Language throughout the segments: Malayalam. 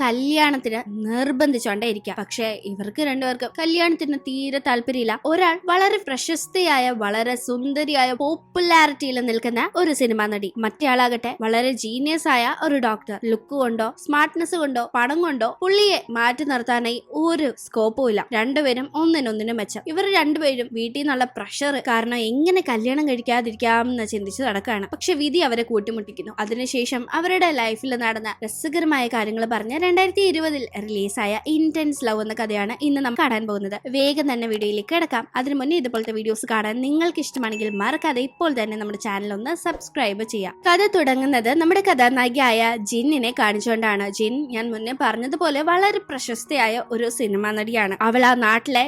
കല്യാണത്തിന് നിർബന്ധിച്ചോണ്ടേ ഇരിക്കാം പക്ഷെ ഇവർക്ക് രണ്ടുപേർക്കും കല്യാണത്തിന് തീരെ താല്പര്യമില്ല. ഒരാൾ വളരെ പ്രശസ്തയായ വളരെ സുന്ദരിയായ പോപ്പുലാരിറ്റിയിൽ നിൽക്കുന്ന ഒരു സിനിമാ നടി. മറ്റേയാളാകട്ടെ വളരെ ജീനിയസ് ആയ ഒരു ഡോക്ടർ ലുക്ക് കൊണ്ടോ സ്മാർട്ട്നെസ് കൊണ്ടോ പണം കൊണ്ടോ പുള്ളിയെ മാറ്റി നിർത്താനായി ഒരു സ്കോപ്പും ഇല്ല. രണ്ടുപേരും ഒന്നിനൊന്നിനും മെച്ചം. ഇവർ രണ്ടുപേരും വീട്ടിൽ നിന്നുള്ള പ്രഷർ കാരണം എങ്ങനെ കല്യാണം കഴിക്കാതിരിക്കാം എന്ന് ചിന്തിച്ച് നടക്കുകയാണ്. പക്ഷെ വിധി അവരെ കൂട്ടിമുട്ടിക്കുന്നു. അതിനുശേഷം അവരുടെ ലൈഫിൽ നടന്ന രസകരമായ കാര്യങ്ങൾ പറഞ്ഞ് രണ്ടായിരത്തി ഇരുപതിൽ റിലീസായ ഇന്റൻസ് ലവ് എന്ന കഥയാണ് ഇന്ന് നമുക്ക് കാണാൻ പോകുന്നത്. വേഗം തന്നെ വീഡിയോയിലേക്ക് കിടക്കാം. അതിനു മുന്നേ ഇതുപോലത്തെ വീഡിയോസ് കാണാൻ നിങ്ങൾക്ക് ഇഷ്ടമാണെങ്കിൽ മറക്കാതെ ഇപ്പോൾ തന്നെ നമ്മുടെ ചാനൽ ഒന്ന് സബ്സ്ക്രൈബ് ചെയ്യാം. കഥ തുടങ്ങുന്നത് നമ്മുടെ കഥാനായികയായ ജിന്നിനെ കാണിച്ചുകൊണ്ടാണ്. ജിൻ ഞാൻ മുന്നേ പറഞ്ഞതുപോലെ വളരെ പ്രശസ്തയായ ഒരു സിനിമാ നടിയാണ്. അവൾ ആ നാട്ടിലെ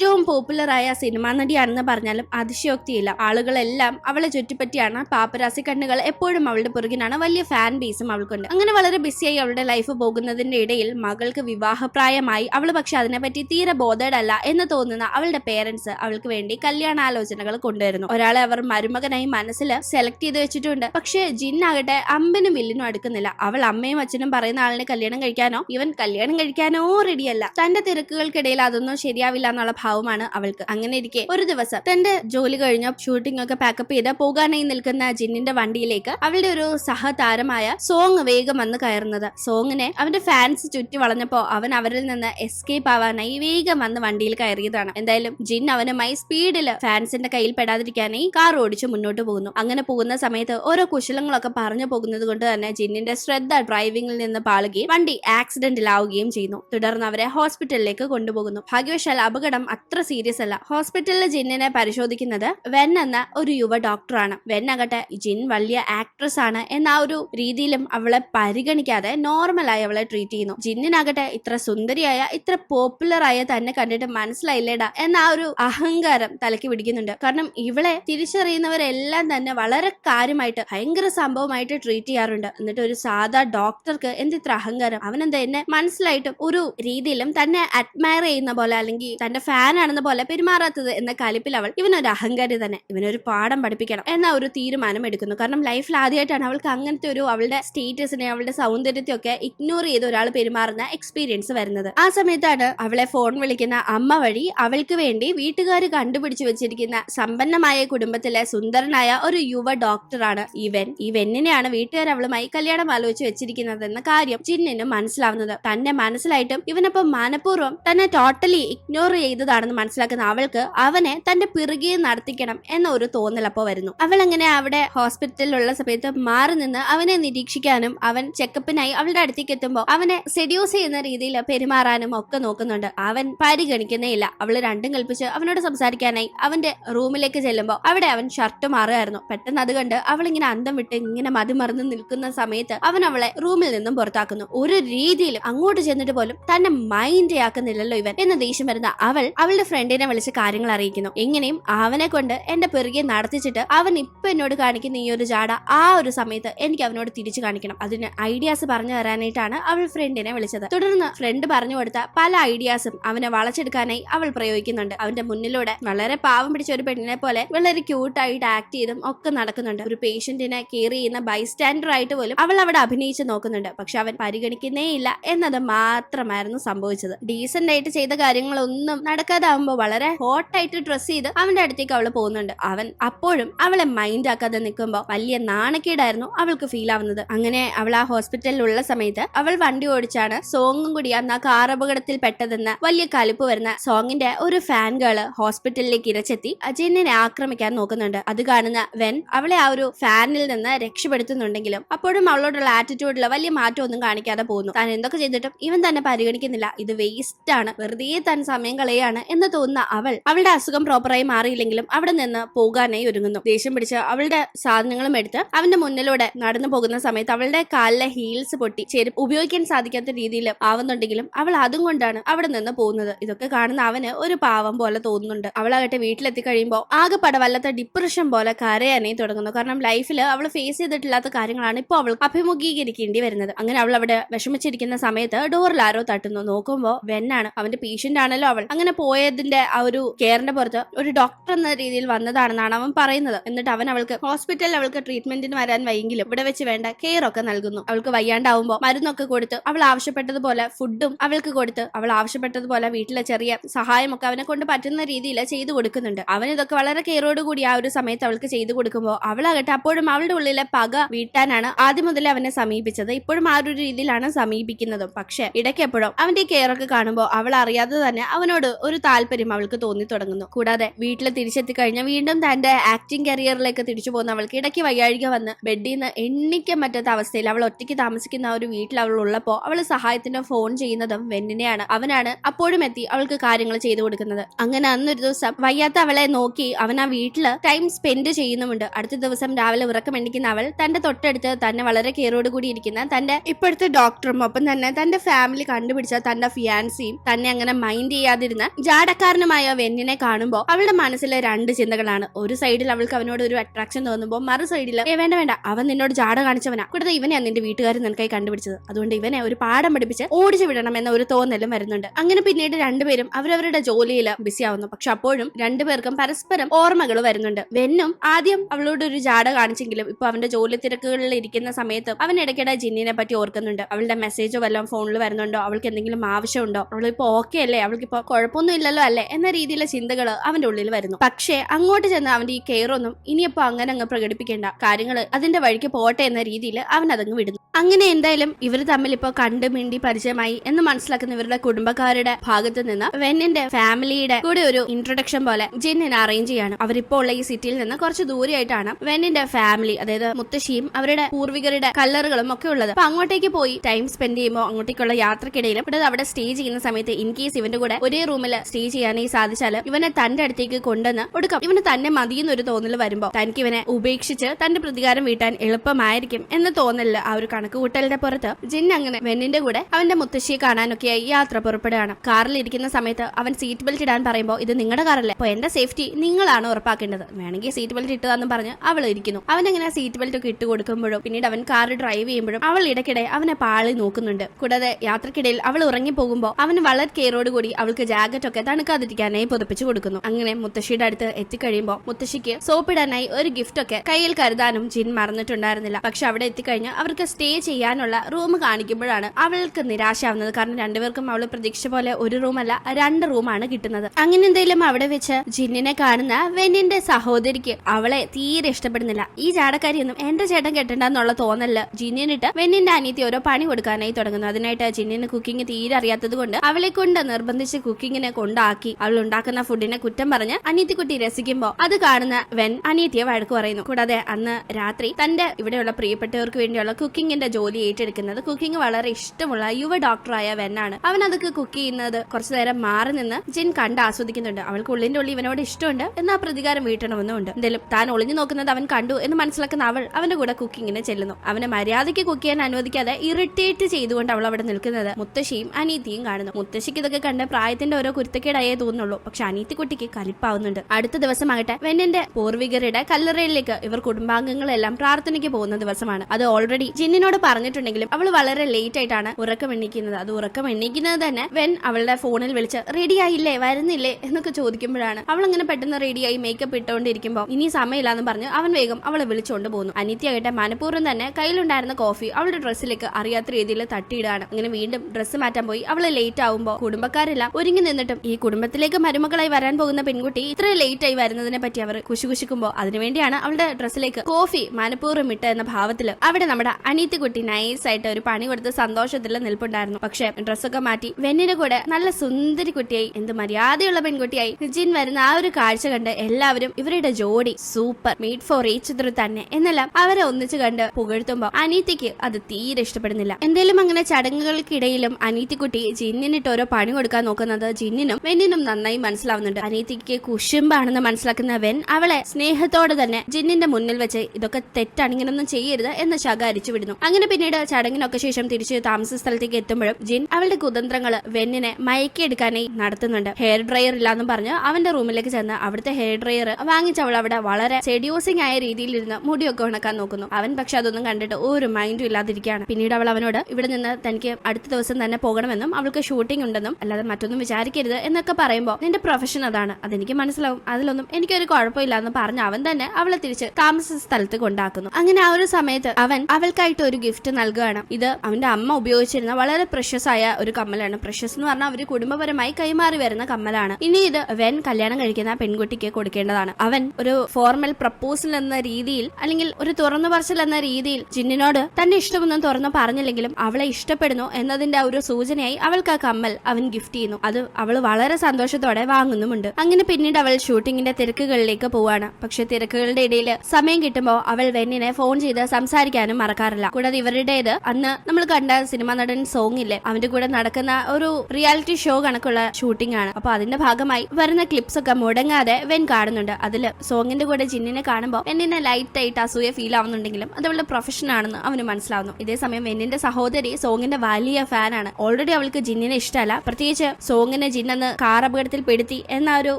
ഏറ്റവും പോപ്പുലറായ സിനിമാ നടിയാണെന്ന് പറഞ്ഞാലും അതിശയോക്തിയില്ല. ആളുകളെല്ലാം അവളെ ചുറ്റിപ്പറ്റിയാണ് പാപ്പരാസി കണ്ണുകൾ എപ്പോഴും അവളുടെ പുറകിനാണ്. വലിയ ഫാൻ ബേസും അവൾക്കുണ്ട്. അങ്ങനെ വളരെ ബിസിയായി അവളുടെ ലൈഫ് പോകുന്നതിന്റെ ഇടയിൽ മകൾക്ക് വിവാഹപ്രായമായി. അവൾ പക്ഷെ അതിനെപ്പറ്റി തീരെ ബോധേഡ് അല്ല എന്ന് തോന്നുന്ന അവളുടെ പേരൻസ് അവൾക്ക് വേണ്ടി കല്യാണാലോചനകൾ കൊണ്ടുവരുന്നു. ഒരാളെ അവർ മരുമകനായി മനസ്സിൽ സെലക്ട് ചെയ്ത് വെച്ചിട്ടുണ്ട്. പക്ഷേ ജിന്നാകട്ടെ അമ്പനും വില്ലിനും അടുക്കുന്നില്ല. അവൾ അമ്മയും അച്ഛനും പറയുന്ന ആളിനെ കല്യാണം കഴിക്കാനോ ഇവൻ കല്യാണം കഴിക്കാനോ റെഡിയല്ല തന്റെ തിരക്കുകൾക്കിടയിൽ അതൊന്നും ശരിയാവില്ല എന്നുള്ള ഭാവമാണ് അവൾക്ക്. അങ്ങനെ ഇരിക്കെ ഒരു ദിവസം തന്റെ ജോലി കഴിഞ്ഞ ഷൂട്ടിംഗ് ഒക്കെ പാക്കപ്പ് ചെയ്ത് പോകാനായി നിൽക്കുന്ന ജിന്നിന്റെ വണ്ടിയിലേക്ക് അവളുടെ ഒരു സഹതാരമായ സോങ് വേഗം വന്ന് കയറുന്നത്. സോങ്ങിനെ അവന്റെ ഫാൻസ് ചുറ്റി വളഞ്ഞപ്പോ അവൻ അവരിൽ നിന്ന് എസ്കേപ്പ് ആവാനായി വേഗം വന്ന് വണ്ടിയിൽ കയറിയതാണ്. എന്തായാലും ജിൻ അവനുമായി സ്പീഡിൽ ഫാൻസിന്റെ കയ്യിൽ പെടാതിരിക്കാനായി കാർ ഓടിച്ച് മുന്നോട്ട് പോകുന്നു. അങ്ങനെ പോകുന്ന സമയത്ത് ഓരോ കുശലങ്ങളൊക്കെ പറഞ്ഞു പോകുന്നത് കൊണ്ട് തന്നെ ജിന്നിന്റെ ശ്രദ്ധ ഡ്രൈവിംഗിൽ നിന്ന് പാളുകയും വണ്ടി ആക്സിഡന്റിലാവുകയും ചെയ്യുന്നു. തുടർന്ന് അവരെ ഹോസ്പിറ്റലിലേക്ക് കൊണ്ടുപോകുന്നു. ഭാഗ്യവശാൽ അപകടം അത്ര സീരിയസ് അല്ല. ഹോസ്പിറ്റലിൽ ജിന്നിനെ പരിശോധിക്കുന്നത് വെൻ എന്ന ഒരു യുവ ഡോക്ടറാണ് വെൻ ആകട്ടെ ജിൻ വലിയ ആക്ട്രസ് ആണ് എന്ന ആ ഒരു രീതിയിലും അവളെ പരിഗണിക്കാതെ നോർമലായി അവളെ ട്രീറ്റ് ചെയ്യുന്നു. ജിന്നിനാകട്ടെ ഇത്ര സുന്ദരിയായ ഇത്ര പോപ്പുലർ ആയ തന്നെ കണ്ടിട്ട് മനസ്സിലായില്ലേടാ എന്ന ആ ഒരു അഹങ്കാരം തലയ്ക്ക് പിടിക്കുന്നുണ്ട്. കാരണം ഇവളെ തിരിച്ചറിയുന്നവരെല്ലാം തന്നെ വളരെ കാര്യമായിട്ട് ഭയങ്കര സംഭവമായിട്ട് ട്രീറ്റ് ചെയ്യാറുണ്ട്. എന്നിട്ട് ഒരു സാധാ ഡോക്ടർക്ക് എന്ത് ഇത്ര അഹങ്കാരം? അവനെന്താ എന്നെ മനസ്സിലായിട്ടും ഒരു രീതിയിലും തന്നെ അഡ്മയർ ചെയ്യുന്ന പോലെ അല്ലെങ്കിൽ തന്റെ ഫാൻ ആണെന്ന പോലെ പെരുമാറാത്തത് എന്ന കലിപ്പിൽ അവൾ ഇവനൊരു അഹങ്കാരി തന്നെ. ഇവനൊരു പാഠം പഠിപ്പിക്കണം എന്ന ഒരു തീരുമാനം എടുക്കുന്നു. കാരണം ലൈഫിൽ ആദ്യമായിട്ടാണ് അവൾക്ക് അങ്ങനത്തെ ഒരു അവളുടെ സ്റ്റേറ്റസിനെ അവളുടെ സൗന്ദര്യത്തെ ഒക്കെ ഇഗ്നോർ ചെയ്ത് ഒരാൾ പെരുമാറുന്ന എക്സ്പീരിയൻസ് വരുന്നത്. ആ സമയത്താണ് അവളെ ഫോൺ വിളിക്കുന്ന അമ്മ വഴി അവൾക്ക് വേണ്ടി വീട്ടുകാർ കണ്ടുപിടിച്ചു വെച്ചിരിക്കുന്ന സമ്പന്നമായ കുടുംബത്തിലെ സുന്ദരനായ ഒരു യുവ ഡോക്ടറാണ് ഇവൻ. ഈ വെന്നിനെയാണ് വീട്ടുകാർ അവളുമായി കല്യാണം ആലോചിച്ച് വെച്ചിരിക്കുന്നത് എന്ന കാര്യം ജിന്നിന് മനസ്സിലാവുന്നത്. തന്നെ മനസ്സിലായിട്ടും ഇവനൊപ്പം മനഃപൂർവം തന്നെ ടോട്ടലി ഇഗ്നോർ ചെയ്തതാണെന്ന് മനസ്സിലാക്കുന്ന അവൾക്ക് അവനെ തന്റെ പിറകെ നടത്തിക്കണം എന്ന ഒരു തോന്നൽ അപ്പോ വരുന്നു. അവൾ അങ്ങനെ അവിടെ ഹോസ്പിറ്റലിലുള്ള സമയത്ത് മാറി നിന്ന് അവനെ നിരീക്ഷിക്കാനും അവൻ ചെക്കപ്പിനായി അവളുടെ അടുത്തേക്ക് എത്തുമ്പോൾ അവനെ സെഡ്യൂസ് ചെയ്യുന്ന രീതിയിൽ പെരുമാറാനും ഒക്കെ നോക്കുന്നുണ്ട്. അവൻ പരിഗണിക്കുന്നേ ഇല്ല അവൾ രണ്ടും കൽപ്പിച്ച് അവനോട് സംസാരിക്കാനായി അവന്റെ റൂമിലേക്ക് ചെല്ലുമ്പോൾ അവിടെ അവൻ ഷർട്ട് മാറുകയായിരുന്നു. പെട്ടെന്ന് അത് കണ്ട് അവൾ ഇങ്ങനെ അന്തം വിട്ട് ഇങ്ങനെ മതിമറന്ന് നിൽക്കുന്ന സമയത്ത് അവൻ അവളെ റൂമിൽ നിന്നും പുറത്താക്കുന്നു. ഒരു രീതിയിൽ അങ്ങോട്ട് ചെന്നിട്ട് പോലും തന്നെ മൈൻഡ് ആക്കുന്നില്ലല്ലോ ഇവൻ. എന്ന ദേഷ്യം വരുന്ന അവൾ അവളുടെ ഫ്രണ്ടിനെ വിളിച്ച് കാര്യങ്ങൾ അറിയിക്കുന്നു. എങ്ങനെയും അവനെ കൊണ്ട് എന്റെ പിറകെ നടത്തിച്ചിട്ട് അവൻ ഇപ്പൊ എന്നോട് കാണിക്കുന്ന ഈ ഒരു ജാട ആ ഒരു സമയത്ത് എനിക്ക് അവനോട് തിരിച്ചു കാണിക്കണം. അതിന് ഐഡിയാസ് പറഞ്ഞു തരാനായിട്ടാണ് അവൾ ഫ്രണ്ടിനെ വിളിച്ചത്. തുടർന്ന് ഫ്രണ്ട് പറഞ്ഞു കൊടുത്ത പല ഐഡിയാസും അവനെ വളച്ചെടുക്കാനായി അവൾ പ്രയോഗിക്കുന്നുണ്ട്. അവന്റെ മുന്നിലൂടെ വളരെ പാവം പിടിച്ച ഒരു പെണ്ണിനെ പോലെ വളരെ ക്യൂട്ടായിട്ട് ആക്ട് ചെയ്തും ഒക്കെ നടക്കുന്നുണ്ട്. ഒരു പേഷ്യന്റിനെ കെയർ ചെയ്യുന്ന ബൈസ്റ്റാൻഡർ ആയിട്ട് പോലും അവൾ അവിടെ അഭിനയിച്ച് നോക്കുന്നുണ്ട്. പക്ഷെ അവൻ പരിഗണിക്കുന്നേ ഇല്ല. എന്നത് മാത്രമായിരുന്നു സംഭവിച്ചത്. ഡീസന്റ് ആയിട്ട് ചെയ്ത കാര്യങ്ങളൊന്നും നടക്കാതാവുമ്പോൾ വളരെ ഹോട്ടായിട്ട് ഡ്രസ് ചെയ്ത് അവന്റെ അടുത്തേക്ക് അവൾ പോകുന്നുണ്ട്. അവൻ അപ്പോഴും അവളെ മൈൻഡ് ആക്കാതെ നിൽക്കുമ്പോൾ വലിയ നാണക്കേടായിരുന്നു അവൾക്ക് ഫീൽ ആവുന്നത്. അങ്ങനെ അവൾ ആ ഹോസ്പിറ്റലിലുള്ള സമയത്ത് അവൾ വണ്ടി ഓടിച്ചാണ് സോങ്ങും കൂടി അന്ന് ആ കാർ അപകടത്തിൽ പെട്ടതെന്ന് വലിയ കലിപ്പ് വരുന്ന സോങ്ങിന്റെ ഒരു ഫാൻ ഗേൾ ഹോസ്പിറ്റലിലേക്ക് ഇരച്ചെത്തി അജയനെ ആക്രമിക്കാൻ നോക്കുന്നുണ്ട്. അത് കാണുന്ന വെൻ അവളെ ആ ഒരു ഫാനിൽ നിന്ന് രക്ഷപ്പെടുത്തുന്നുണ്ടെങ്കിലും അപ്പോഴും അവളോടുള്ള ആറ്റിറ്റ്യൂഡിൽ വലിയ മാറ്റമൊന്നും കാണിക്കാതെ പോകുന്നു. താൻ എന്തൊക്കെ ചെയ്തിട്ടും ഇവൻ തന്നെ പരിഗണിക്കുന്നില്ല. ഇത് വേസ്റ്റ് ആണ്. വെറുതെ താൻ സമയം കളയാണ്. എന്ന് തോന്നുന്ന അവൾ അവളുടെ അസുഖം പ്രോപ്പറായി മാറിയില്ലെങ്കിലും അവിടെ നിന്ന് പോകാനായി ഒരുങ്ങുന്നു. ദേഷ്യം പിടിച്ച് അവളുടെ സാധനങ്ങളും എടുത്ത് അവന്റെ മുന്നിലൂടെ നടന്നു പോകുന്ന സമയത്ത് അവളുടെ കാലിലെ ഹീൽസ് പൊട്ടി ചെരുപ്പ് ഉപയോഗിക്കാൻ സാധിക്കാത്ത രീതിയിൽ ആവുന്നുണ്ടെങ്കിലും അവൾ അതും കൊണ്ടാണ് അവിടെ നിന്ന് പോകുന്നത്. ഇതൊക്കെ കാണുന്ന അവന് ഒരു പാവം പോലെ തോന്നുന്നുണ്ട്. അവളാകട്ടെ വീട്ടിലെത്തി കഴിയുമ്പോൾ ആകെപ്പട വല്ലാത്ത ഡിപ്രഷൻ പോലെ കരയാനായി തുടങ്ങുന്നു. കാരണം ലൈഫിൽ അവൾ ഫേസ് ചെയ്തിട്ടില്ലാത്ത കാര്യങ്ങളാണ് ഇപ്പോൾ അവൾ അഭിമുഖീകരിക്കേണ്ടി വരുന്നത്. അങ്ങനെ അവൾ അവിടെ വിഷമിച്ചിരിക്കുന്ന സമയത്ത് ഡോറിൽ ആരോ തട്ടുന്നു. നോക്കുമ്പോൾ വെന്നാണ് അവന്റെ പേഷ്യന്റ് ആണല്ലോ അവൾ. അങ്ങനെ പോയതിന്റെ ആ ഒരു കെയറിന്റെ പുറത്ത് ഒരു ഡോക്ടർ എന്ന രീതിയിൽ വന്നതാണെന്നാണ് അവൻ പറയുന്നത്. എന്നിട്ട് അവൻ അവൾക്ക് ഹോസ്പിറ്റലിൽ അവൾക്ക് ട്രീറ്റ്മെന്റിന് വരാൻ വൈകിലും ഇവിടെ വെച്ച് വേണ്ട കെയർ ഒക്കെ നൽകുന്നു. അവൾക്ക് വയ്യാണ്ടാവുമ്പോൾ മരുന്നൊക്കെ കൊടുത്ത് അവൾ ആവശ്യപ്പെട്ടതുപോലെ ഫുഡും അവൾക്ക് കൊടുത്ത് അവൾ ആവശ്യപ്പെട്ടതുപോലെ വീട്ടിലെ ചെറിയ സഹായമൊക്കെ അവനെ കൊണ്ട് പറ്റുന്ന രീതിയിൽ ചെയ്തു കൊടുക്കുന്നുണ്ട്. അവൻ ഇതൊക്കെ വളരെ കെയറോട് കൂടി ആ ഒരു സമയത്ത് അവൾക്ക് ചെയ്തു കൊടുക്കുമ്പോൾ അവളാകട്ടെ അപ്പോഴും അവളുടെ ഉള്ളിലെ പക വീട്ടാനാണ് ആദ്യം മുതലേ അവനെ സമീപിച്ചത്. ഇപ്പോഴും ആ ഒരു രീതിയിലാണ് സമീപിക്കുന്നതും. പക്ഷെ ഇടയ്ക്ക് എപ്പോഴും അവന്റെ കെയർ ഒക്കെ കാണുമ്പോൾ അവൾ അറിയാതെ തന്നെ അവനോട് ഒരു താല്പര്യം അവൾക്ക് തോന്നി തുടങ്ങുന്നു. കൂടാതെ വീട്ടിൽ തിരിച്ചെത്തി കഴിഞ്ഞാൽ വീണ്ടും തന്റെ ആക്ടിംഗ് കരിയറിലേക്ക് തിരിച്ചു പോകുന്ന. അവൾക്ക് ഇടയ്ക്ക് വയ്യാഴിക വന്ന് ബെഡിൽ നിന്ന് എണ്ണിക്കാൻ പറ്റാത്ത അവസ്ഥയിൽ അവൾ ഒറ്റയ്ക്ക് താമസിക്കുന്ന ഒരു വീട്ടിൽ അവൾ ഉള്ളപ്പോൾ അവൾ സഹായത്തിന് ഫോൺ ചെയ്യുന്നതും വെന്നിനെയാണ്. അവനാണ് അപ്പോഴും എത്തി അവൾക്ക് കാര്യങ്ങൾ ചെയ്തു കൊടുക്കുന്നത്. അങ്ങനെ അന്നൊരു ദിവസം വയ്യാത്ത അവളെ നോക്കി അവൻ ആ വീട്ടിൽ ടൈം സ്പെൻഡ് ചെയ്യുന്നുമുണ്ട്. അടുത്ത ദിവസം രാവിലെ ഉറക്കം എണ്ണിക്കുന്ന അവൾ തന്റെ തൊട്ടടുത്ത് തന്നെ വളരെ കേറോട് കൂടി ഇരിക്കുന്ന തന്റെ ഇപ്പോഴത്തെ ഡോക്ടറും ഒപ്പം തന്നെ തന്റെ ഫാമിലി കണ്ടുപിടിച്ച തന്റെ ഫിയാൻസിയും തന്നെ അങ്ങനെ മൈൻഡ് ചെയ്യാതിരുന്ന ജാടക്കാരനുമായ വെന്നിനെ കാണുമ്പോൾ അവളുടെ മനസ്സിലെ രണ്ട് ചിന്തകളാണ്. ഒരു സൈഡിൽ അവൾക്ക് അവനോട് ഒരു അട്രാക്ഷൻ തോന്നുമ്പോൾ മറു സൈഡിൽ വേണ്ട വേണ്ട. അവൻ നിന്നോട് ജാട കാണിച്ചവനാ. കൂടാതെ ഇവനെയാണ് നിന്റെ വീട്ടുകാർ നിനക്കായി കണ്ടുപിടിച്ചത്. അതുകൊണ്ട് ഇവനെ ഒരു പാഠം പഠിപ്പിച്ച് ഓടിച്ചു വിടണം എന്ന ഒരു തോന്നലും വരുന്നുണ്ട്. അങ്ങനെ പിന്നീട് രണ്ടുപേരും അവരവരുടെ ജോലിയിൽ ബിസി ആവുന്നു. പക്ഷെ അപ്പോഴും രണ്ടുപേർക്കും പരസ്പരം ഓർമ്മകൾ വരുന്നുണ്ട്. വെന്നും ആദ്യം അവളോട് ഒരു ജാട കാണിച്ചെങ്കിലും ഇപ്പൊ അവന്റെ ജോലി തിരക്കുകളിൽ ഇരിക്കുന്ന സമയത്ത് അവൻ ഇടയ്ക്കിടെ ജിന്നിനെ പറ്റി ഓർക്കുന്നുണ്ട്. അവളുടെ മെസ്സേജോ വല്ലതും ഫോണിൽ വരുന്നുണ്ടോ? അവൾക്ക് എന്തെങ്കിലും ആവശ്യമുണ്ടോ? അവളിപ്പോ ഓക്കെ അല്ലേ? അവൾക്ക് അവൾക്കിപ്പോ കുഴപ്പമൊന്നും ഇല്ലല്ലോ അല്ലേ എന്ന രീതിയിലെ ചിന്തകൾ അവന്റെ ഉള്ളിൽ വരുന്നു. പക്ഷേ അങ്ങോട്ട് ചെന്ന് അവന്റെ ഈ കെയർ ഒന്നും ഇനിയിപ്പോ അങ്ങനെ അങ്ങ് പ്രകടിപ്പിക്കേണ്ട കാര്യങ്ങൾ അതിന്റെ വഴിക്ക് പോട്ടെ എന്ന രീതിയിൽ അവൻ അതങ്ങ് വിടുന്നു. അങ്ങനെ എന്തായാലും ഇവർ തമ്മിൽ ഇപ്പോ കണ്ടു മിണ്ടി പരിചയമായി എന്ന് മനസ്സിലാക്കുന്ന ഇവരുടെ കുടുംബക്കാരുടെ ഭാഗത്ത് നിന്ന് വെന്നിന്റെ ഫാമിലിയുടെ കൂടെ ഒരു ഇൻട്രൊഡക്ഷൻ പോലെ ജിന്നിനെ അറേഞ്ച് ചെയ്യാണ്. അവരിപ്പോ ഉള്ള ഈ സിറ്റിയിൽ നിന്ന് കുറച്ച് ദൂരെയായിട്ടാണ് വെന്നിന്റെ ഫാമിലി അതായത് മുത്തശ്ശിയും അവരുടെ പൂർവികരുടെ കല്ലറുകളും ഒക്കെ ഉള്ളത്. അപ്പൊ അങ്ങോട്ടേക്ക് പോയി ടൈം സ്പെൻഡ് ചെയ്യുമ്പോൾ അങ്ങോട്ടേക്കുള്ള യാത്രക്കിടയിലും ഇവിടെ അവിടെ സ്റ്റേ ചെയ്യുന്ന സമയത്ത് ഇൻ കേസ് ഇവന്റെ കൂടെ ഒരേ റൂമിൽ സ്റ്റേ ചെയ്യാനായി സാധിച്ചാൽ ഇവനെ തന്റെ അടുത്തേക്ക് കൊണ്ടുവന്ന് ഒടുക്കം ഇവന് തന്നെ മതിയെന്നൊരു തോന്നൽ വരുമ്പോൾ തനിക്ക് ഇവനെ ഉപേക്ഷിച്ച് തന്റെ പ്രതികാരം വീട്ടാൻ എളുപ്പമായിരിക്കും എന്ന് തോന്നലിൽ ആ ഒരു കണക്ക് കൂട്ടലിന്റെ പുറത്ത് ജിൻ അങ്ങനെ വെന്നിന്റെ കൂടെ അവന്റെ മുത്തശ്ശിയെ കാണാനൊക്കെയായി യാത്ര പുറപ്പെടുകയാണ്. കാറിൽ ഇരിക്കുന്ന സമയത്ത് അവൻ സീറ്റ് ബെൽറ്റ് ഇടാൻ പറയുമ്പോൾ ഇത് നിങ്ങളുടെ കാറല്ലേ അപ്പൊ എന്റെ സേഫ്റ്റി നിങ്ങളാണ് ഉറപ്പാക്കേണ്ടത്. വേണമെങ്കിൽ സീറ്റ് ബെൽറ്റ് ഇട്ടതെന്ന് പറഞ്ഞ് അവൾ ഇരിക്കുന്നു. അവൻ അങ്ങനെ സീറ്റ് ബെൽറ്റ് ഒക്കെ ഇട്ട് കൊടുക്കുമ്പോഴും പിന്നീട് അവൻ കാർ ഡ്രൈവ് ചെയ്യുമ്പോഴും അവൾ ഇടയ്ക്കിടെ അവനെ പാളി നോക്കുന്നുണ്ട്. കൂടാതെ യാത്രക്കിടയിൽ അവൾ ഉറങ്ങി പോകുമ്പോൾ അവന് വളരെ കെയറോട് കൂടി അവൾക്ക് ജാക്കറ്റ് ഒക്കെ തണുക്കാതിരിക്കാനായി പുതപ്പിച്ചു കൊടുക്കുന്നു. അങ്ങനെ മുത്തശ്ശിയുടെ അടുത്ത് എത്തിക്കഴിയുമ്പോൾ മുത്തശ്ശിക്ക് സോപ്പിടാനായി ഒരു ഗിഫ്റ്റ് ഒക്കെ കയ്യിൽ കരുതാനും ജിൻ മറന്നിട്ടുണ്ടായിരുന്നില്ല. പക്ഷെ അവിടെ എത്തിക്കഴിഞ്ഞ് അവർക്ക് സ്റ്റേ ചെയ്യാനുള്ള റൂം കാണിക്കുമ്പോഴാണ് അവൾക്ക് നിരാശയാവുന്നത്. കാരണം രണ്ടുപേർക്കും അവൾ പ്രതീക്ഷ പോലെ ഒരു റൂമല്ല രണ്ട് റൂമാണ് കിട്ടുന്നത്. അങ്ങനെ എന്തെങ്കിലും അവിടെ വെച്ച് ജിന്നിനെ കാണുന്ന വെന്നിന്റെ സഹോദരിക്ക് അവളെ തീരെ ഇഷ്ടപ്പെടുന്നില്ല. ഈ ചാടക്കാരിയൊന്നും എന്റെ ചേട്ടൻ കെട്ടണ്ടെന്നുള്ള തോന്നൽ ജിന്നിനിട്ട് വെന്നിന്റെ അനിയത്തി ഓരോ പണി കൊടുക്കാനായി തുടങ്ങുന്നു. അതിനായിട്ട് ജിന്നിന് കുക്കിംഗ് തീരെ അറിയാത്തത് കൊണ്ട് അവളെ കൊണ്ട് നിർബന്ധിച്ച് കുക്കിങ്ങിനെ കൊണ്ടാക്കി. അവൾ ഉണ്ടാക്കുന്ന ഫുഡിനെ കുറ്റം പറഞ്ഞ് അനിയത്തിക്കുട്ടി രസിക്കുമ്പോൾ അത് കാണുന്ന വെൻ അനിയത്തിയെ വഴക്ക് പറയുന്നു. കൂടാതെ അന്ന് രാത്രി തന്റെ ഇവിടെയുള്ള പ്രിയപ്പെട്ടവർക്ക് വേണ്ടിയുള്ള കുക്കിങ്ങിന്റെ ജോലി ഏറ്റെടുക്കുന്നത് കുക്കിംഗ് വളരെ ഇഷ്ടമുള്ള യുവ ഡോക്ടറായ വെന്നാണ് അവൻ അതൊക്കെ കുക്ക് ചെയ്യുന്നത് കുറച്ചു നേരം മാറി നിന്ന് ജിൻ കണ്ട് ആസ്വദിക്കുന്നുണ്ട്. അവൾക്ക് ഉള്ളിന്റെ ഉള്ളി ഇവനോട് ഇഷ്ടമുണ്ട് എന്നാ പ്രതികാരം വീട്ടണമെന്നും ഉണ്ട് എന്തായാലും താൻ ഒളിഞ്ഞു നോക്കുന്നത് അവൻ കണ്ടു എന്ന് മനസ്സിലാക്കുന്ന അവൾ അവന്റെ കൂടെ കുക്കിങ്ങിന് ചെല്ലുന്നു. അവനെ മര്യാദയ്ക്ക് കുക്ക് ചെയ്യാൻ അനുവദിക്കാതെ ഇറിറ്റേറ്റ് ചെയ്തുകൊണ്ട് അവൾ അവിടെ നിൽക്കുന്നത് മുത്തശ്ശിയും അനീതിയും കാണുന്നു. മുത്തശ്ശിക്ക് ഇതൊക്കെ കണ്ട് പ്രായത്തിന്റെ ഓരോ കുരുത്തക്കേടായേ തോന്നുള്ളൂ പക്ഷെ അനീത്തി കുട്ടിക്ക് കലിപ്പാവുന്നുണ്ട്. അടുത്ത ദിവസമാകട്ടെ വെന്നിന്റെ പൂർവികരുടെ കല്ലറയിലേക്ക് ഇവർ കുടുംബാംഗങ്ങളെല്ലാം പ്രാർത്ഥനയ്ക്ക് പോകുന്ന ദിവസമാണ്. അത് ഓൾറെഡി ജിന്നിനോട് പറഞ്ഞിട്ടുണ്ടെങ്കിലും അവൾ വളരെ ലേറ്റ് ആയിട്ടാണ് ഉറക്കം എണ്ണിക്കുന്നത് അത് ഉറക്കം എണ്ണിക്കുന്നത് തന്നെ വെൻ അവളുടെ ഫോണിൽ വിളിച്ച് റെഡി ആയില്ലേ? വരുന്നില്ലേ? എന്നൊക്കെ ചോദിക്കുമ്പോഴാണ് അവൾ അങ്ങനെ പെട്ടെന്ന് റെഡിയായി മേക്കപ്പ് ഇട്ടുകൊണ്ടിരിക്കുമ്പോൾ ഇനി സമയമില്ലാന്ന് പറഞ്ഞ് അവൻ വേഗം അവളെ വിളിച്ചുകൊണ്ട് പോകുന്നു അനിത്യാകട്ടെ മനഃപൂർവം തന്നെ കയ്യിലുണ്ടായിരുന്ന കോഫി അവളുടെ ഡ്രസ്സിലേക്ക് അറിയാത്ത രീതിയിൽ തട്ടിയിടാണ് അങ്ങനെ വീണ്ടും ഡ്രസ്സ് മാറ്റാൻ പോയി. അവളെ ലേറ്റ് ആവുമ്പോൾ കുടുംബക്കാരെല്ലാം ഒരുങ്ങി നിന്നിട്ടും ഈ കുടുംബത്തിലേക്ക് മരുമകളായി വരാൻ പോകുന്ന പെൺകുട്ടി ഇത്ര ലേറ്റ് ആയി വരുന്നതിനെ പറ്റി അവർ കുശുകുശിക്കുമ്പോൾ അതിനുവേണ്ടിയാണ് അവളുടെ ഡ്രസ്സിലേക്ക് കോഫി മനഃപൂർവം ഇട്ട എന്ന ഭാവത്തിൽ അവിടെ നമ്മുടെ അനീത്തി കുട്ടി നൈസ് ആയിട്ട് ഒരു പണി കൊടുത്ത് സന്തോഷത്തിൽ നിൽപ്പുണ്ടായിരുന്നു. പക്ഷെ ഡ്രസ്സൊക്കെ മാറ്റി വെന്നിന്റെ കൂടെ നല്ല സുന്ദരി കുട്ടിയായി എന്ത് മര്യാദയുള്ള പെൺകുട്ടിയായി ജിൻ വരുന്ന ആ ഒരു കാഴ്ച കണ്ട് എല്ലാവരും ഇവരുടെ ജോഡി super meant for each other തന്നെ എന്നെല്ലാം അവരെ ഒന്നിച്ചു കണ്ട് പുകഴ്ത്തുമ്പോ അനീതിക്ക് അത് തീരെ ഇഷ്ടപ്പെടുന്നില്ല. എന്തേലും അങ്ങനെ ചടങ്ങുകൾക്കിടയിലും അനീതിക്കുട്ടി ജിന്നിനിട്ട് ഓരോ പണി കൊടുക്കാൻ നോക്കുന്നത് ജിന്നിനും വെന്നിനും നന്നായി മനസ്സിലാവുന്നുണ്ട്. അനീതിക്ക് കുശുമ്പാണെന്ന് മനസ്സിലാക്കുന്ന വെൻ അവളെ സ്നേഹത്തോടെ തന്നെ ജിന്നിന്റെ മുന്നിൽ വെച്ച് ഇതൊക്കെ തെറ്റാണ് ഇങ്ങനൊന്നും ചെയ്യരുത് എന്ന് ശകാരിച്ചു വിടുന്നു. അങ്ങനെ പിന്നീട് ചടങ്ങിനൊക്കെ ശേഷം തിരിച്ച് താമസ സ്ഥലത്തേക്ക് എത്തുമ്പോഴും ജിൻ അവളുടെ കുതന്ത്രങ്ങൾ വെന്നിനെ മയക്കിയെടുക്കാനായി നടത്തുന്നുണ്ട്. ഹെയർ ഡ്രയർ ഇല്ലാന്നും പറഞ്ഞ് അവന്റെ റൂമിലേക്ക് ചെന്ന് അവിടുത്തെ ഹെയർ ഡ്രയർ വാങ്ങിച്ച് അവൾ അവിടെ വളരെ സെഡ്യൂസിംഗ് ആയ രീതിയിൽ ഇരുന്ന് മുടിയൊക്കെ ഉണക്കാൻ നോക്കുന്നു. അവൻ പക്ഷെ അതൊന്നും കണ്ടിട്ട് ഒരു മൈൻഡും ഇല്ലാതിരിക്കുകയാണ്. പിന്നീട് അവൾ അവനോട് ഇവിടെ നിന്ന് തനിക്ക് അടുത്ത ദിവസം തന്നെ പോകണമെന്നും അവൾക്ക് ഷൂട്ടിംഗ് ഉണ്ടെന്നും അല്ലാതെ മറ്റൊന്നും വിചാരിക്കരുത് എന്നൊക്കെ പറയുമ്പോൾ നിന്റെ പ്രൊഫഷൻ അതാണ്. അതെനിക്ക് മനസ്സിലാവും. അതിലൊന്നും എനിക്കൊരു കുഴപ്പമില്ല എന്ന് പറഞ്ഞ് അവൻ തന്നെ അവളെ തിരിച്ച് താമസ സ്ഥലത്ത് കൊണ്ടാക്കുന്നു. അങ്ങനെ ആ ഒരു സമയത്ത് അവൻ അവൾക്കായിട്ട് ഒരു ഗിഫ്റ്റ് നൽകുകയാണ്. ഇത് അവന്റെ അമ്മ ഉപയോഗിച്ചിരുന്ന വളരെ പ്രഷ്യസ് ആയ ഒരു കമ്മലാണ്. പ്രഷ്യസ് എന്ന് പറഞ്ഞാൽ അവർ കുടുംബപരമായി കൈമാറി വരുന്ന കമ്മലാണ്. ഇനി ഇത് വെൻ കല്യാണം കഴിക്കുന്ന പെൺകുട്ടിക്ക് കൊടുക്കേണ്ടതാണ്. അവൻ ഒരു ഫോർമൽ പ്രപ്പോസൽ എന്ന രീതിയിൽ അല്ലെങ്കിൽ ഒരു തുറന്നു പറച്ചൽ എന്ന രീതിയിൽ ജിന്നിനോട് തന്റെ ഇഷ്ടമൊന്നും തുറന്നു പറഞ്ഞില്ലെങ്കിലും അവളെ ഇഷ്ടപ്പെടുന്നു എന്നതിന്റെ ഒരു സൂചനയായി അവൾക്ക് ആ കമ്മൽ അവൻ ഗിഫ്റ്റ് ചെയ്യുന്നു. അത് അവൾ വളരെ സന്തോഷത്തോടെ വാങ്ങുന്നുമുണ്ട്. അങ്ങനെ പിന്നീട് അവൾ ഷൂട്ടിങ്ങിന്റെ തിരക്കുകളിലേക്ക് പോവാണ്. പക്ഷെ തിരക്കുകളുടെ ഇടയിൽ സമയം കിട്ടുമ്പോൾ അവൾ വെന്നിനെ ഫോൺ ചെയ്ത് സംസാരിക്കാനും മറക്കാറില്ല. കൂടാതെ ഇവരുടേത് അന്ന് നമ്മൾ കണ്ട സിനിമാ നടൻ സോങ് ഇല്ലേ? അവന്റെ കൂടെ നടക്കുന്ന ഒരു റിയാലിറ്റി ഷോ കണക്കുള്ള ഷൂട്ടിംഗ് ആണ്. അപ്പൊ അതിന്റെ ഭാഗമായി വരുന്ന ക്ലിപ്സ് ഒക്കെ മുടങ്ങാതെ വെൻ കാണുന്നുണ്ട്. അതിൽ സോങ്ങിന്റെ കൂടെ ജിന്നിനെ കാണുമ്പോൾ വെന്നിനെ ലൈറ്റ് ആയിട്ട് അസൂയ ഫീൽ ആവുന്നുണ്ടെങ്കിലും അത് അവളുടെ പ്രൊഫഷൻ ആണെന്ന് അവന് മനസ്സിലാവുന്നു. ഇതേസമയം വെന്നിന്റെ സഹോദരി സോങ്ങിന്റെ വലിയ ഫാനാണ് ഓൾറെഡി അവൾക്ക് ജിന്നിനെ ഇഷ്ടമല്ല. പ്രത്യേകിച്ച് സോങ്ങിനെ ജിന്നെന്ന് കാർ അപകടത്തിൽ പെടുത്തി എന്ന ഒരു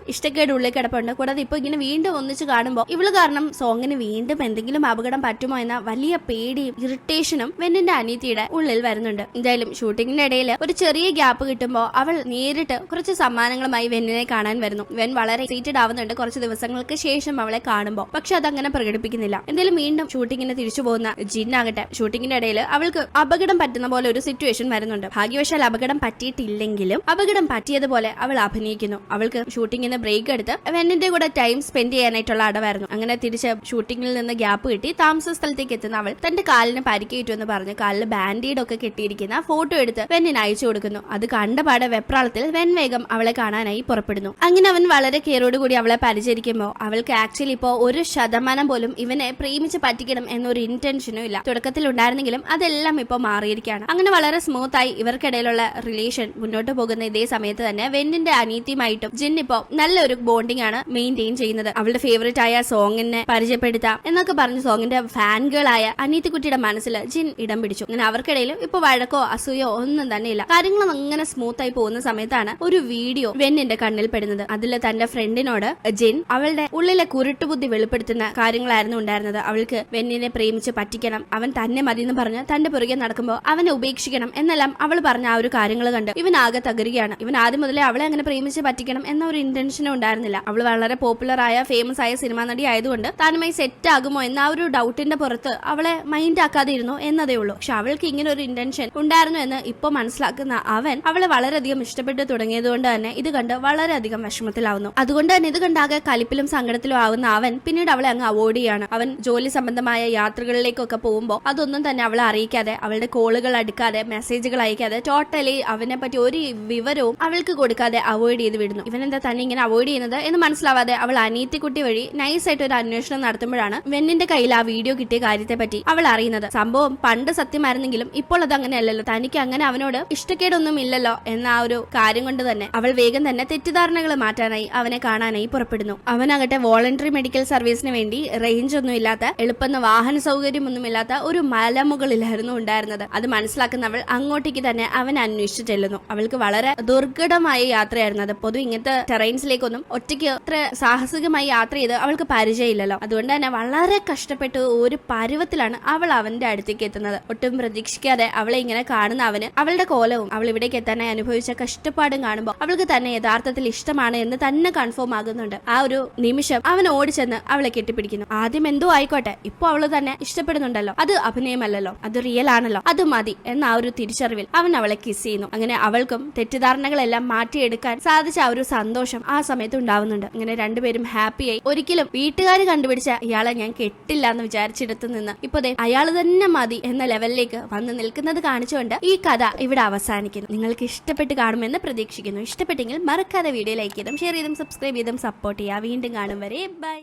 ഇഷ്ടക്കേട് ഉള്ളിൽ കിടപ്പുണ്ട്. കൂടാതെ ഇപ്പൊ ഇങ്ങനെ വീണ്ടും ഒന്നിച്ച് കാണുമ്പോൾ ഇവൾ കാരണം സോങ്ങിന് വീണ്ടും എന്തെങ്കിലും അപകടം പറ്റുമോ എന്ന വലിയ പേടിയും ഇറിറ്റേഷനും വെന്നിന്റെ അനീതിയുടെ ഉള്ളിൽ വരുന്നുണ്ട്. എന്തായാലും ഷൂട്ടിങ്ങിന്റെ ഇടയിൽ ഒരു ചെറിയ ഗ്യാപ്പ് കിട്ടുമ്പോൾ അവൾ നേരിട്ട് കുറച്ച് സമ്മാനങ്ങളുമായി വെന്നിനെ കാണാൻ വരുന്നു. വെൻ വളരെ എക്സൈറ്റഡ് ആവുന്നുണ്ട്. കുറച്ച് ദിവസങ്ങൾക്ക് ശേഷം അവളെ കാണുമ്പോൾ പക്ഷെ അതങ്ങനെ പ്രകടിപ്പിക്കുന്നില്ല. എന്തായാലും വീണ്ടും ഷൂട്ടിങ്ങിന് തിരിച്ചു പോകുന്ന ജിന്നാകട്ടെ ഷൂട്ടിങ്ങിന്റെ ഇടയിൽ അവൾക്ക് അപകടം പറ്റുന്ന പോലെ ഒരു സിറ്റുവേഷൻ വരുന്നുണ്ട്. ഭാഗ്യവശാൽ അപകടം പറ്റിയിട്ടില്ലെങ്കിലും അപകടം പറ്റിയതുപോലെ അവൾ അഭിനയിക്കുന്നു. അവൾക്ക് ഷൂട്ടിങ്ങിന് ബ്രേക്ക് എടുത്ത് വെന്നിന്റെ കൂടെ ടൈം സ്പെൻഡ് ചെയ്യാനായിട്ടുള്ള അടവായിരുന്നു. അങ്ങനെ തിരിച്ച് ഷൂട്ടിംഗിൽ നിന്ന് ഗ്യാപ്പ് കിട്ടി. താമസ സ്ഥലത്തേക്ക് എത്തുന്ന അവൾ തന്റെ കാലിന് പരിക്കേറ്റു എന്ന് പറഞ്ഞ്. കാലിൽ ബാൻഡേഡ് ഒക്കെ കെട്ടിയിരിക്കുന്ന ഫോട്ടോ എടുത്ത് വെന്നിന് അയച്ചു കൊടുക്കുന്നു. അത് കണ്ടപാടെ വെപ്രാളത്തിൽ വെൻ വേഗം അവളെ കാണാനായി പുറപ്പെടുന്നു. അങ്ങനെ അവൻ വളരെ കൂടി അവളെ പരിചരിക്കുമ്പോൾ അവൾക്ക് ആക്ച്വലി ഇപ്പോ ഒരു ശതമാനം പോലും ഇവനെ പ്രേമിച്ച് പറ്റിക്കണം എന്നൊരു ഇന്റൻഷനും ഇല്ല. തുടക്കത്തിൽ ഉണ്ടായിരുന്നെങ്കിലും അതെല്ലാം ഇപ്പോൾ മാറിയിരിക്കുകയാണ്. അങ്ങനെ വളരെ സ്മൂത്തായി ഇവർക്കിടയിലുള്ള റിലേഷൻ മുന്നോട്ട് പോകുന്ന ഇതേ സമയത്ത് തന്നെ വെന്നിന്റെ അനീതിയുമായിട്ടും ജിന്നിപ്പോ നല്ലൊരു ബോണ്ടിങ് ആണ് മെയിന്റെയിൻ ചെയ്യുന്നത്. അവളുടെ ഫേവറേറ്റ് ആയ സോങ്ങിനെ പരിചയപ്പെടുത്താം എന്നൊക്കെ പറഞ്ഞ് സോങ്ങിന്റെ ഫാൻ ഗേൾ ആയ അനീതിക്കുട്ടിയുടെ മനസ്സിൽ ജിൻ ഇടം പിടിച്ചു. അങ്ങനെ അവർക്കിടയിലും ഇപ്പൊ വഴക്കോ അസൂയോ ഒന്നും തന്നെ ഇല്ല. കാര്യങ്ങൾ അങ്ങനെ സ്മൂത്ത് ആയി പോകുന്ന സമയത്താണ് ഒരു വീഡിയോ വെന്നിന്റെ കണ്ണിൽ പെടുന്നത്. അതിൽ തന്റെ ഫ്രണ്ടിനോട് ജിൻ അവളുടെ ഉള്ളിലെ കുരുട്ടുബുദ്ധി വെളിപ്പെടുത്തുന്ന കാര്യങ്ങളായിരുന്നു ഉണ്ടായിരുന്നത്. അവൾക്ക് വെന്നിനെ പ്രേമിച്ച് പറ്റിക്കണം. അവൻ തന്നെ മതി എന്ന് പറഞ്ഞ് തന്റെ പുറകെ നടക്കുമ്പോൾ അവനെ ഉപേക്ഷിക്കണം എന്നെല്ലാം അവൾ പറഞ്ഞ ആ ഒരു കാര്യങ്ങൾ കണ്ട് ഇവൻ ആകെ തകരുകയാണ്. ഇവൻ ആദ്യം മുതലേ അവളെ അങ്ങനെ പ്രേമിച്ച് പറ്റിക്കണം എന്ന ഒരു ഇന്റൻഷനും ഉണ്ടായിരുന്നില്ല. അവൾ വളരെ പോപ്പുലർ ആയ ഫേമസ് ആയ സിനിമാ നടി ആയതുകൊണ്ട് താനുമായി സെറ്റ് ആകുമോ എന്ന ആ ഒരു ഡൗട്ടിന്റെ പുറത്ത് അവളെ മൈൻഡ് ആക്കാതിരുന്നു എന്നതേ ഉള്ളൂ. പക്ഷെ അവൾക്ക് ഇങ്ങനെ ഒരു ഇന്റൻഷൻ ഉണ്ടായിരുന്നു എന്ന് ഇപ്പൊ മനസ്സിലാക്കുന്ന അവൻ അവളെ വളരെയധികം ഇഷ്ടപ്പെട്ട് തുടങ്ങിയതുകൊണ്ട് തന്നെ ഇത് കണ്ട് വളരെയധികം വിഷമത്തിലാവുന്നു. അതുകൊണ്ട് തന്നെ ഇത് കണ്ടാകെ കലിപ്പിലും സങ്കടത്തിലും ആവുന്ന അവൻ പിന്നീട് അവളെ അങ്ങ് അവോയ്ഡ് ചെയ്യാണ്. അവൻ ജോലി സംബന്ധമായ യാത്രകളിലേക്കൊക്കെ പോകുമ്പോൾ അതൊന്നും തന്നെ അവളെ അറിയിക്കാതെ അവളുടെ കോളുകൾ അടുക്കാതെ മെസ്സേജുകൾ അയക്കാതെ ടോട്ടലി അവനെ പറ്റി ഒരു വിവരവും അവൾക്ക് കൊടുക്കാതെ അവോയ്ഡ് ചെയ്ത് വിടുന്നു. ഇവൻ എന്താ തന്നെ ഇങ്ങനെ അവോയ്ഡ് ചെയ്യുന്നത് എന്ന് മനസ്സിലാവാതെ അവൾ അനീത്തിക്കുട്ടി വഴി നൈസ് ആയിട്ട് ഒരു അന്വേഷണം നടത്തുമ്പോഴാണ് വെന്നിന്റെ കയ്യിൽ ആ വീഡിയോ കിട്ടിയ കാര്യത്തെ പറ്റി അവൾ അറിയുന്നത്. സംഭവം പണ്ട് സത്യമായിരുന്നെങ്കിലും ഇപ്പോൾ അത് അങ്ങനെയല്ലല്ലോ. തനിക്ക് അങ്ങനെ അവനോട് ഇഷ്ടക്കേടൊന്നും ഇല്ലല്ലോ എന്ന ആ ഒരു കാര്യം കൊണ്ട് തന്നെ അവൾ വേഗം തന്നെ തെറ്റിദ്ധാരണകൾ മാറ്റാനായി അവനെ കാണാനായി പുറപ്പെടുന്നു. അവനാകട്ടെ വോളണ്ടറി മെഡിക്കൽ സർവീസിന് വേണ്ടി റേഞ്ച് ഒന്നും ഇല്ലാത്ത എളുപ്പന്ന വാഹന സൗകര്യമൊന്നുമില്ലാത്ത ഒരു മലമുകളിലായിരുന്നു ഉണ്ടായിരുന്നത്. അത് മനസ്സിലാക്കുന്ന അവൾ അങ്ങോട്ടേക്ക് തന്നെ അവൻ അന്വേഷിച്ചു ചെല്ലുന്നു. അവൾക്ക് വളരെ ദുർഘടമായ യാത്രയായിരുന്നു. അത് പൊതു ഇങ്ങനത്തെ ടെറൈൻസിലേക്കൊന്നും ഒറ്റയ്ക്ക് അത്ര സാഹസികമായി യാത്ര ചെയ്ത് അവൾക്ക് പരിചയമില്ലല്ലോ. അതുകൊണ്ട് തന്നെ വളരെ കഷ്ടപ്പെട്ട് ഒരു പരുവത്തിലാണ് അവൾ അവന്റെ അടുത്തേക്ക് എത്തുന്നത്. ഒട്ടും പ്രതീക്ഷിക്കാതെ അവളെ ഇങ്ങനെ കാണുന്ന അവന് അവളുടെ കോലവും അവൾ ഇവിടേക്ക് എത്താനായി അനുഭവിച്ച കഷ്ടപ്പാടും കാണുമ്പോൾ അവൾക്ക് തന്നെ യഥാർത്ഥത്തിൽ ഇഷ്ടമാണ് എന്ന് തന്നെ കൺഫേം ആകുന്നുണ്ട്. ആ ഒരു നിമിഷം അവൻ ഓടിച്ചെന്ന് അവളെ കെട്ടിപ്പിടിക്കുന്നു. ആദ്യം എന്തോ ആയിക്കോട്ടെ ഇപ്പൊ അവൾ തന്നെ ഇഷ്ടപ്പെടുന്നുണ്ടല്ലോ. അത് അഭിനയമല്ലല്ലോ. അത് റിയൽ ആണല്ലോ. അത് മതി എന്ന ആ ഒരു തിരിച്ചറിവിൽ അവൻ അവളെ കിസ് ചെയ്യുന്നു. അങ്ങനെ അവൾക്കും തെറ്റിദ്ധാരണകളെല്ലാം മാറ്റിയെടുക്കാൻ സാധിച്ച ആ ഒരു സന്തോഷം ആ സമയത്ത് ഉണ്ടാവുന്നുണ്ട്. ഇങ്ങനെ രണ്ടുപേരും ഹാപ്പിയായി ഒരിക്കലും വീട്ടുകാർ കണ്ടുപിടിച്ച ഇയാളെ ഞാൻ കെട്ടില്ല എന്ന് വിചാരിച്ചെടുത്ത് നിന്ന് ഇപ്പോ അയാൾ തന്നെ മതി എന്ന ലെവലിലേക്ക് വന്ന് നിൽക്കുന്നത് കാണിച്ചുകൊണ്ട് ഈ കഥ ഇവിടെ അവസാനിക്കുന്നു. നിങ്ങൾക്ക് ഇഷ്ടപ്പെട്ട് കാണുമെന്ന് പ്രതീക്ഷിക്കുന്നു. ഇഷ്ടപ്പെട്ടെങ്കിൽ മറക്കാതെ വീഡിയോ ലൈക്ക് ചെയ്തും ഷെയർ ചെയ്തും സബ്സ്ക്രൈബ് ചെയ്തും സപ്പോർട്ട് ചെയ്യുക വീണ്ടും കാണും വരെ. ബൈ